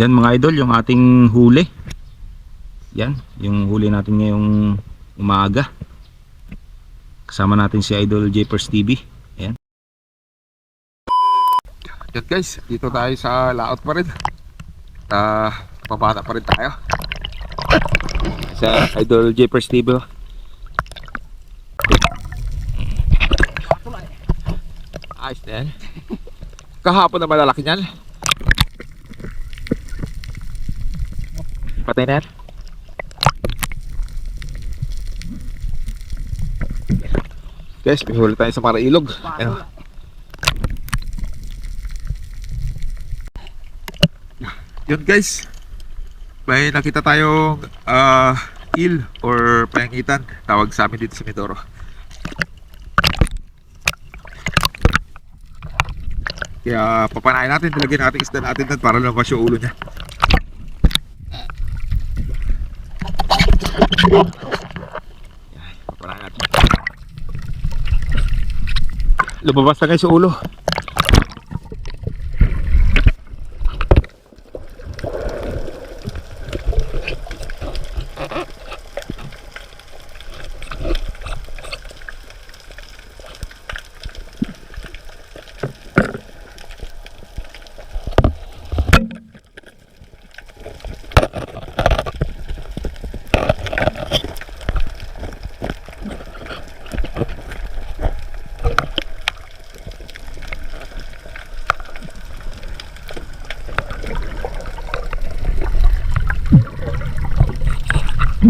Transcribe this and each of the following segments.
Yan mga idol, yung ating huli. Yan, yung huli natin ngayong umaga. Kasama natin si Idol Japers TV. Ayan. Yan guys, dito tayo sa laot pa rin. Ah, pabata pa rin tayo. Sa Idol Japers TV. Ayos na yan. Kahapon na malalaki niyan. Patay na yan. Guys, may tayo sa Marailog. Ayan. Yun guys. May nakita tayong ah, eel or payangitan. Tawag sa amin dito sa Mindoro. Kaya papanayin natin, nilagyan natin isda natin para lumabas yung ulo niya. Yan, na guys yung ulo. Guys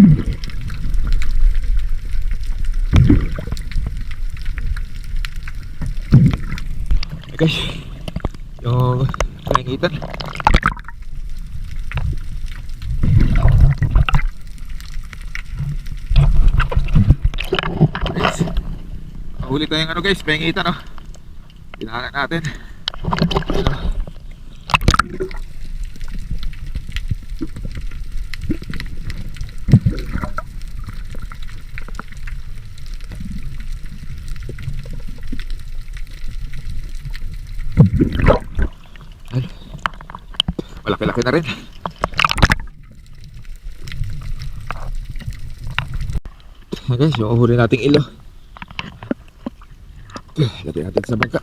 yung payangitan guys huli ko yung ano guys. Payangitan oh pinahanak natin. Yun, malaki-laki na rin Ayan, guys yung huli nating ilo lagyan natin sa bangka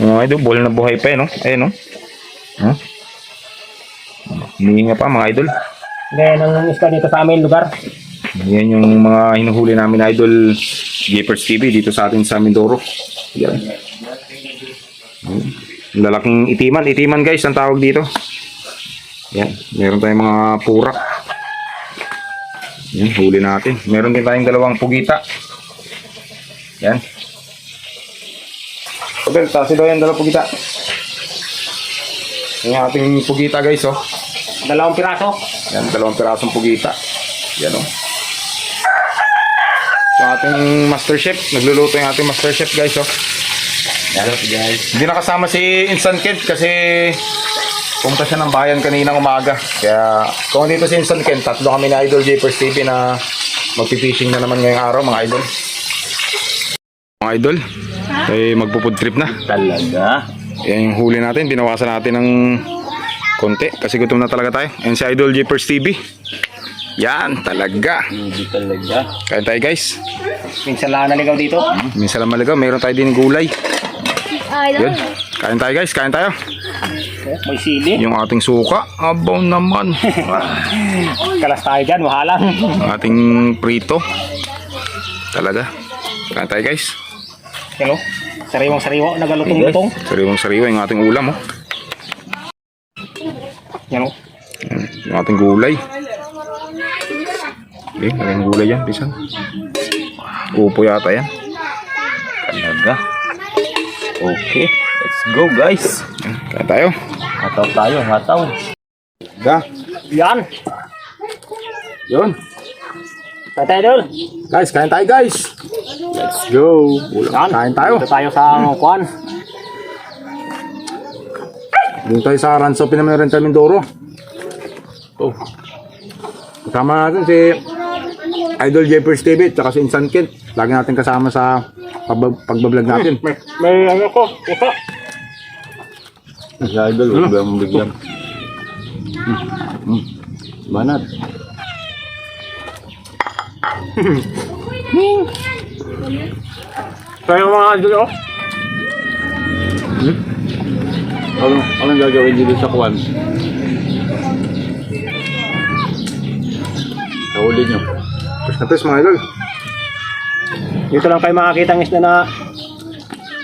Mga idol, na buhay pa eh, no? Ayan, no? Huh? Humihinga pa mga idol. Ganyan ang isda dito sa aming lugar. Yan yung mga hinuhuli namin idol Japers TV dito sa atin sa Mindoro. Yan. Lalaking itiman. Itiman guys ang tawag dito. Yan. Meron tayong mga purak. Yan. Huli natin. Meron din tayong dalawang pugita. Yan. Pagkal, tasi daw yan dalawang pugita. Yung ating pugita guys oh. Dalawang piraso. Yan, dalawang pirasong pugita. Yan o. So, ating master chef. Nagluluto yung ating master chef, guys, oh. Yan. guys. Hindi nakasama si Instant Kent kasi pumunta siya ng bayan kaninang umaga. Kaya, kung dito si Instant Kent, tatlo kami ni Idol Japers TV na magpipishing na naman ngayong araw, mga idol. Mga idol, ay magpo-food trip na. Talaga. Yan yung huli natin. Binawasan natin ng konti kasi gutom na talaga tayo. Yan si Idol Japers TV. Yan, talaga. Hindi talaga. Kain tayo guys. Minsan lang naligaw dito. Minsan lang maligaw. Meron tayo din gulay. Yun. Kain tayo guys. Kain tayo. May sili. Yung ating suka. Abaw naman. Kalas tayo dyan. Mahalang. Ang ating prito. Talaga. Kain tayo guys. Hello. Sariwang sariwa. Nagalutong-lutong. Sariwang sariwa yung ating ulam. Oh. Yan o. Yung ating gulay. Okay, yung gulay yan. Pisang. Upo yata yan. Talaga. Okay. Let's go guys. Kain tayo. Hataw tayo. Hataw. Ga. Yan. Yun. Tatay Idol. Guys, kain tayo guys. Let's go. Yan. Kain tayo. Dito tayo sa kuan. Doon tayo sa Ranso Pinamirental Mindoro. Oh. Kasama natin si Idol Jeffers TV, tsaka si Instant Kent. Lagi natin kasama sa pag- pagbablog natin. May, may ano ko, ito. Si Idol, huwag ba mong bigyan? Hmm. Banat. Kaya mga idol, oh. Ano, anong gagawin dito sa kwan? Nahuli nyo. Tapos mga idol. Dito lang kayo makakita ng isda na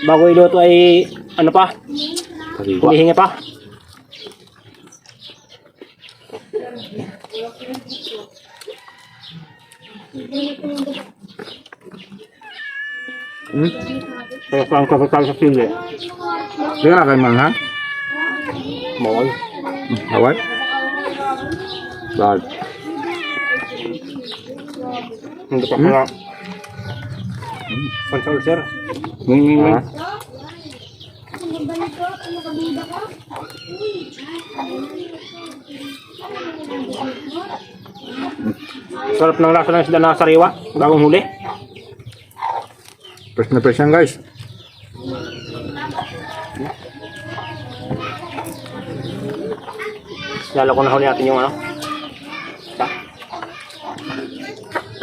bago iluto ay ano pa, humihingi pa. Hmm? Kaya saan ka pa sa sili? Sige na kayo man ha? Mawal. Hawat? Bakit? Hindi pa pala. Pansal sir. Nginging Ha? Sarap ng lasa ng isda na sariwa, bagong huli. Fresh na fresh yan guys. Lalo ko na huli natin yung ano. Isda.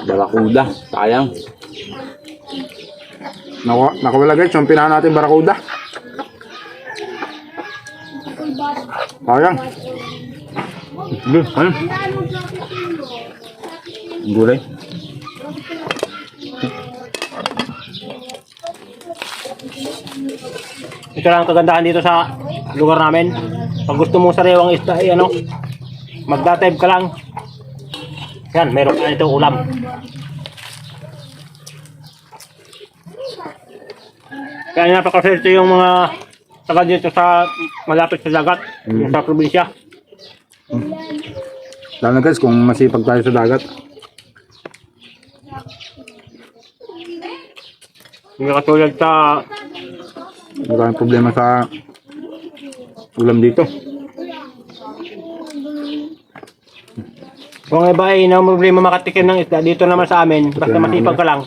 Barakuda. Sayang. Naku nakawala guys, yung pinahan natin barakuda. Sayang. Doon, ano? Gulay. Ito lang ang kagandahan dito sa lugar namin. Pag gusto mong sariwang isda, ay ano, magdative ka lang. Yan, meron ka nito ulam. Kaya napakaswerte yung mga taga dito sa malapit sa dagat, yung sa probinsya. Lalo na guys, kung masipag tayo sa dagat. Hindi katulad sa tayong problema sa ulam dito. kung iba ay na problema makatikim ng isda, dito naman sa amin, basta masipag ka lang,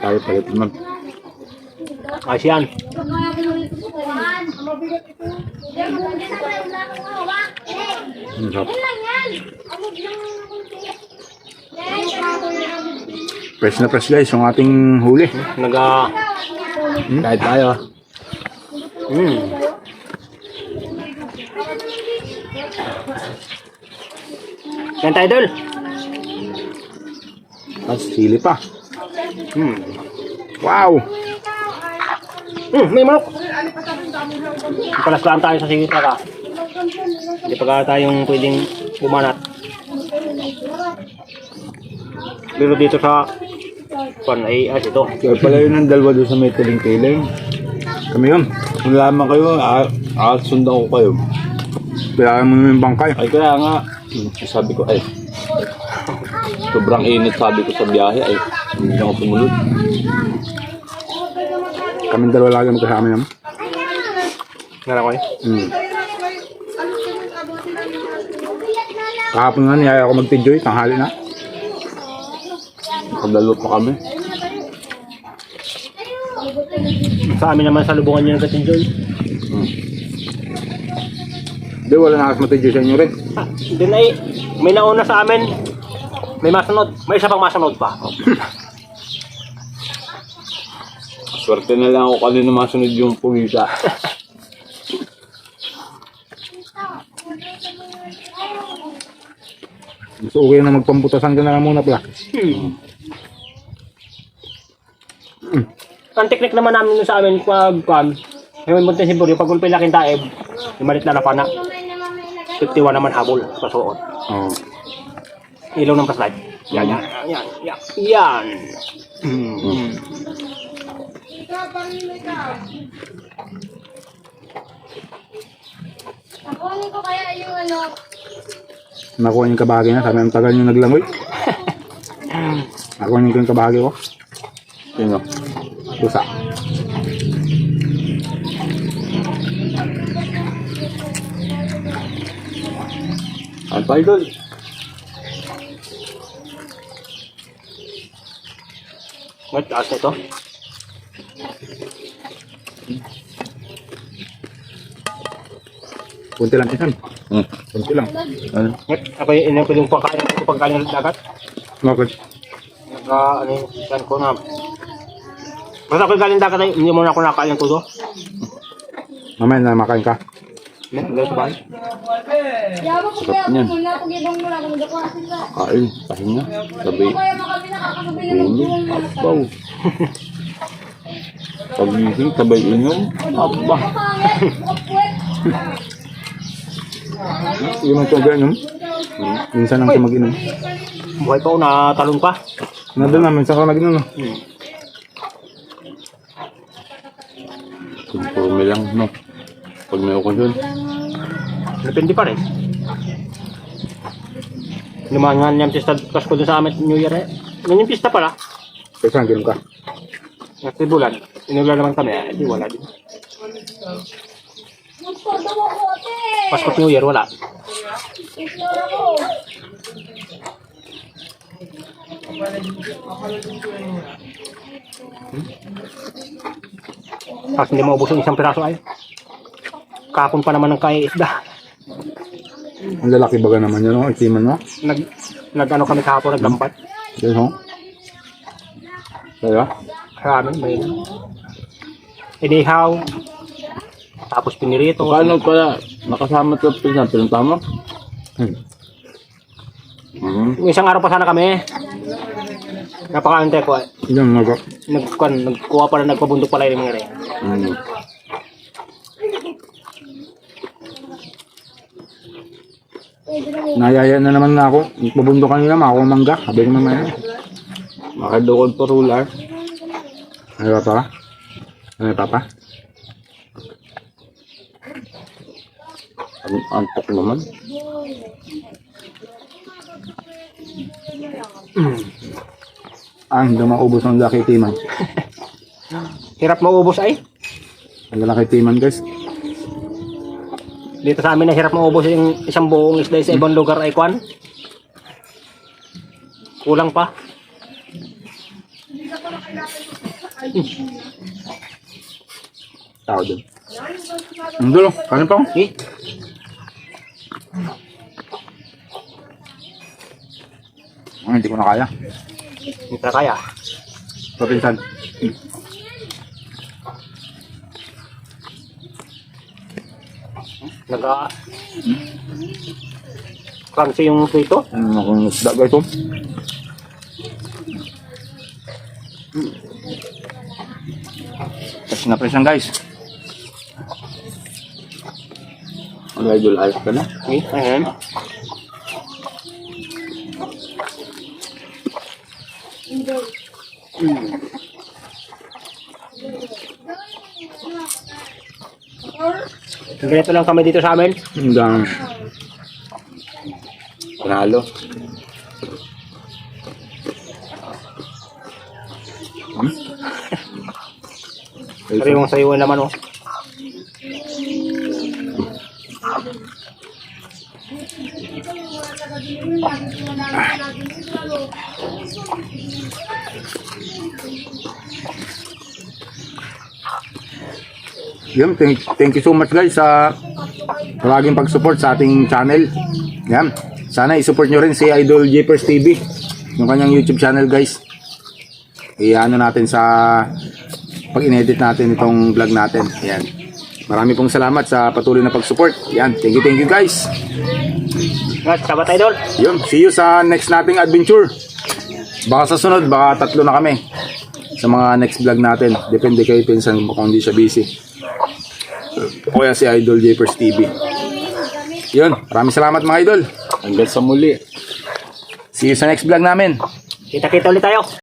Tayo palit naman. Ayos yan. Ang sarap. Fresh na fresh guys, yung ating huli. Naga, Kahit tayo. hmm. Yan tayo, Dol. Tapos sili pa. Hmm. Wow! Hmm, may manok. Palaslaan tayo sa singit ka. Hindi pa tayong pwedeng bumanat. Pero dito sa pan ay as ito. Kaya pala yun ang dalawa doon sa may tiling-tiling. Kami yun. Kung lamang kayo, ah, ah, sundan ko kayo. Kailangan mo naman yung bangkay. Ay kaya nga, sabi ko, ay, sobrang init sabi ko sa biyahe, ay, hindi ako sumunod. Kami dalawa lagi magkasama yan. Nara ko eh. Hmm. Kahapon nga niyaya ako mag-enjoy, tanghali na. Nakadalo pa kami. Sa amin naman sa lubungan nyo nag-enjoy. Hindi, wala na kasi mag-enjoy sa inyo rin. Ah, din ay may nauna sa amin. May masunod. May isa pang masunod pa. Swerte na lang ako kanina masunod yung pumisa. Gusto okay na magpamputasan ka na lang muna pala. Hmm. Ang teknik naman namin sa amin pag kan, may muntin si Buryo, pag ulpil laking taib, yung malit na napana. 51 naman habol sa suot. Oo. Ilaw ng flashlight. Yan, yan, yan, yan, yan. Hmm. Nakuha ko kaya yung ano, Nakuha niyo kabahagi na. Sabi ang tagal niyo naglangoy. Nakuha niyo yung kabahagi ko. Sino? Pusa. Ang idol. Ngayon, taas na ito. Kunti lang pinsan. Hmm. Kunti lang. Ano? Ako yung inang ko yung pagkain ko pagkain ng dagat. Bakit? Nagka, ano yung yan ko na. Basta ako galing dagat ay hindi mo na ako nakain ng tudo. Mamaya na makain ka. Ngayon, ganito ba? Yawa ko Sarap niyan. Kain, pahinga. Ng ulo, abaw. Pagising, sabay inom. Aba. Yung mga tuwaga inom. Minsan lang siya mag-inom. Buhay pa ako, natalon pa. Nandun namin sa ka mag-inom. no? Conforme lang, no? Pag may okasyon. Depende pa rin. Lumangan niya pista Pasko dun sa amin New Year eh. Ngayon yung pista pala. Kasi saan ginom ka? Kasi bulan. Inulan naman kami eh. Di wala din. Magsordo mo ko, ate. Pasko New Year wala. Ko. Tapos hindi maubos yung isang piraso ay. Kapon pa naman ng kaya isda. Ang lalaki baga naman yun, no? Itiman mo. Nag, nag ano kami kahapon, naglampat. Yes, ho? Kaya? Sa amin, may inihaw. Tapos pinirito. Paano pala, nakasama ito pinsan, pinunta mo? Hmm. Hmm. Yung Isang araw pa sana kami. Napakaante ko eh. Yan, mag Nagkuhan, nagkuha pala, nagpabundok pala yung mga rin. Hmm. Nayaya na naman na ako. Pubundo kanina, makakuha mangga. Sabi ko mamaya. Makadukod pa rular. Ano ba pa? Ano pa pa? Antok naman. Ah, hindi maubos ang laki timan. Hirap maubos ay. Ang laki timan, guys. Dito sa amin na hirap maubos yung isang buong isda sa ibang lugar ay kwan. Kulang pa. Tao doon. Ang dulo, kanin pa ako. Eh, Ah, hindi ko na kaya. hindi na kaya. Papinsan. Naga... Crunchy yung prito. Ano na kung isda, guys, oh. Tapos na presyan, guys. Idol, ayos ka na. Eh, ayan. Ganito lang kami dito sa amin. Ang dami. Panalo. Pero yung sayo naman oh. Yun, thank, thank you so much guys sa palaging pag-support sa ating channel. Yan. Sana i-support nyo rin si Idol Jeepers TV. Yung kanyang YouTube channel guys. I-ano natin sa pag in-edit natin itong vlog natin. Yan. Marami pong salamat sa patuloy na pag-support. Yan. Thank you, thank you guys. At sabat idol. Yun. See you sa next nating adventure. Baka sa sunod, baka tatlo na kami. Sa mga next vlog natin. Depende kayo pinsan kung hindi siya busy. O kaya si Idol Jeepers TV. Yun. Maraming salamat mga idol. Hanggang sa muli. See you sa next vlog namin. Kita-kita ulit tayo.